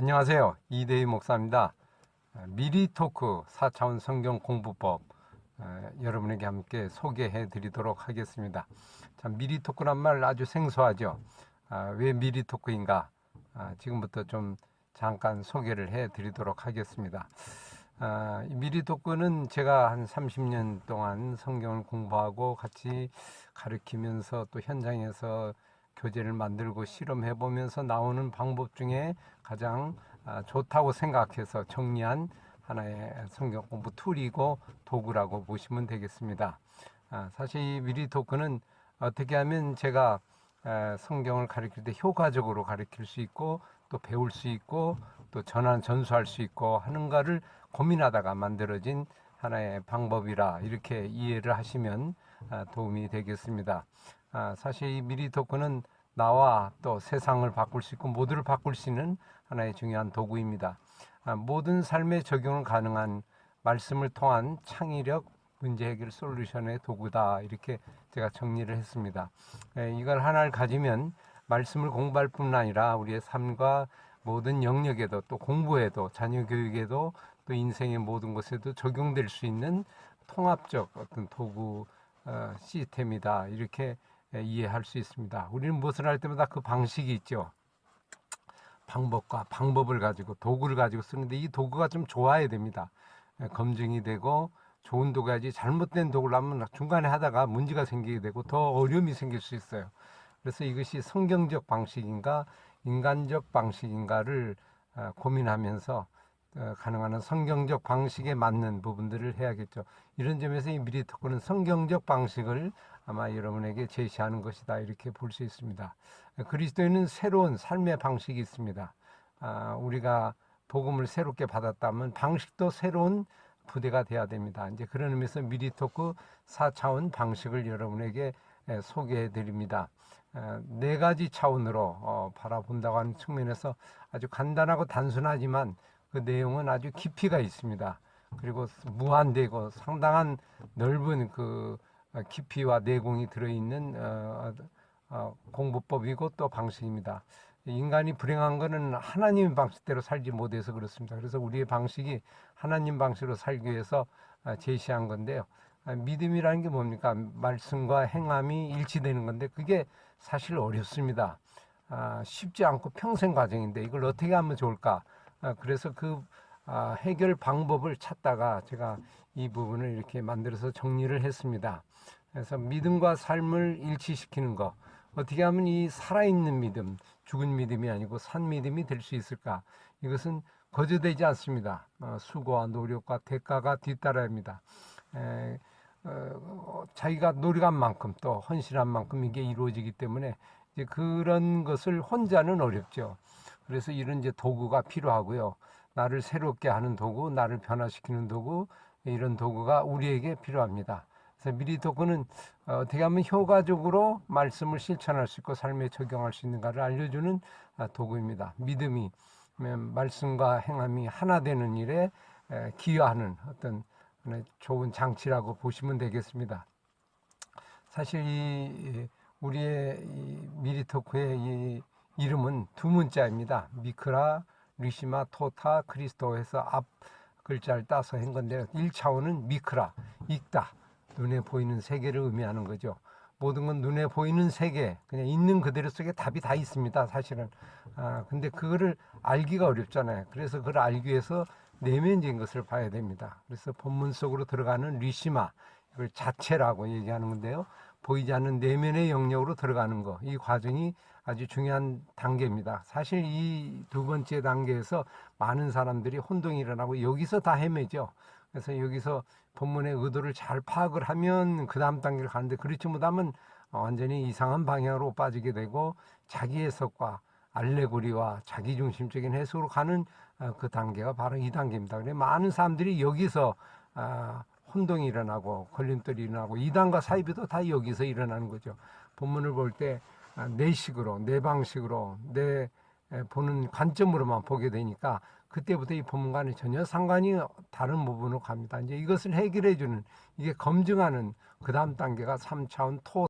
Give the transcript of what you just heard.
안녕하세요. 이대희 목사입니다. 어, 미리 토크 4차원 성경 공부법 어, 여러분에게 함께 소개해 드리도록 하겠습니다. 참 미리 토크란 말 아주 생소하죠. 아, 왜 미리 토크인가? 아, 지금부터 좀 잠깐 소개를 해 드리도록 하겠습니다. 아, 이 미리 토크는 제가 한 30년 동안 성경을 공부하고 같이 가르치면서 또 현장에서 교재를 만들고 실험해 보면서 나오는 방법 중에 가장 아, 좋다고 생각해서 정리한 하나의 성경 공부 툴이고 도구라고 보시면 되겠습니다. 아, 사실 이 미리 토크는 어떻게 하면 제가 에, 성경을 가르칠 때 효과적으로 가르칠 수 있고 또 배울 수 있고 또 전환 전수할 수 있고 하는가를 고민하다가 만들어진 하나의 방법이라 이렇게 이해를 하시면 아, 도움이 되겠습니다. 아, 사실 이 미리 토크는 나와 또 세상을 바꿀 수 있고 모두를 바꿀 수 있는 하나의 중요한 도구입니다. 아, 모든 삶에 적용을 가능한 말씀을 통한 창의력 문제 해결 솔루션의 도구다 이렇게 제가 정리를 했습니다. 에, 이걸 하나를 가지면 말씀을 공부할 뿐 아니라 우리의 삶과 모든 영역에도 또 공부에도 자녀 교육에도 또 인생의 모든 것에도 적용될 수 있는 통합적 어떤 도구 어, 시스템이다 이렇게 에, 이해할 수 있습니다. 우리는 무엇을 할 때마다 그 방식이 있죠. 방법과 방법을 가지고 도구를 가지고 쓰는데 이 도구가 좀 좋아야 됩니다. 에, 검증이 되고 좋은 도구야지 잘못된 도구를 하면 중간에 하다가 문제가 생기게 되고 더 어려움이 생길 수 있어요. 그래서 이것이 성경적 방식인가 인간적 방식인가를 어, 고민하면서 어, 가능한 한 성경적 방식에 맞는 부분들을 해야겠죠. 이런 점에서 이 미리 토크는 성경적 방식을 아마 여러분에게 제시하는 것이다 이렇게 볼 수 있습니다. 그리스도인은 새로운 삶의 방식이 있습니다. 아, 우리가 복음을 새롭게 받았다면 방식도 새로운 부대가 돼야 됩니다. 이제 그런 의미에서 미리 토크 4차원 방식을 여러분에게 에, 소개해 드립니다. 에, 네 가지 차원으로 어, 바라본다고 하는 측면에서 아주 간단하고 단순하지만 그 내용은 아주 깊이가 있습니다. 그리고 무한되고 상당한 넓은 그 어, 깊이와 내공이 들어있는 어, 어, 공부법이고 또 방식입니다. 인간이 불행한 것은 하나님 방식대로 살지 못해서 그렇습니다. 그래서 우리의 방식이 하나님 방식으로 살기 위해서 아, 제시한 건데요. 아, 믿음이라는 게 뭡니까? 말씀과 행함이 일치되는 건데 그게 사실 어렵습니다. 아, 쉽지 않고 평생 과정인데 이걸 어떻게 하면 좋을까? 아, 그래서 그 아, 해결 방법을 찾다가 제가 이 부분을 이렇게 만들어서 정리를 했습니다. 그래서 믿음과 삶을 일치시키는 거 어떻게 하면 이 살아있는 믿음, 죽은 믿음이 아니고 산 믿음이 될 수 있을까? 이것은 거저되지 않습니다. 어, 수고와 노력과 대가가 뒤따라야 합니다. 에, 어, 자기가 노력한 만큼 또 헌신한 만큼 이게 이루어지기 때문에 이제 그런 것을 혼자는 어렵죠. 그래서 이런 이제 도구가 필요하고요. 나를 새롭게 하는 도구, 나를 변화시키는 도구, 이런 도구가 우리에게 필요합니다. 그래서 미리 도구는 어, 어떻게 하면 효과적으로 말씀을 실천할 수 있고 삶에 적용할 수 있는가를 알려주는 아, 도구입니다. 믿음이 음, 말씀과 행함이 하나 되는 일에 에, 기여하는 어떤 좋은 장치라고 보시면 되겠습니다. 사실 이 우리의 이 미리토크의 이 이름은 두 문자입니다. 미크라, 리시마, 토타, 크리스토에서 앞 글자를 따서 한 건데 1차원은 미크라, 읽다. 눈에 보이는 세계를 의미하는 거죠. 모든 건 눈에 보이는 세계, 그냥 있는 그대로 속에 답이 다 있습니다, 사실은. 아, 근데 그거를 알기가 어렵잖아요. 그래서 그걸 알기 위해서 내면적인 것을 봐야 됩니다. 그래서 본문 속으로 들어가는 리시마, 이걸 자체라고 얘기하는 건데요. 보이지 않는 내면의 영역으로 들어가는 거, 이 과정이 아주 중요한 단계입니다. 사실 이 두 번째 단계에서 많은 사람들이 혼동이 일어나고 여기서 다 헤매죠. 그래서 여기서 본문의 의도를 잘 파악을 하면 그 다음 단계를 가는데 그렇지 못하면 완전히 이상한 방향으로 빠지게 되고 자기 해석과 알레고리와 자기중심적인 해석으로 가는 어, 그 단계가 바로 이 단계입니다. 그래 많은 사람들이 여기서 아, 혼동이 일어나고 걸림돌이 일어나고 이단과 사이비도 다 여기서 일어나는 거죠. 본문을 볼 때 내 식으로 내 방식으로 내 에, 보는 관점으로만 보게 되니까 그때부터 이 본문과는 전혀 상관이 다른 부분으로 갑니다. 이제 이것을 해결해 주는 이게 검증하는 그 다음 단계가 3차원 토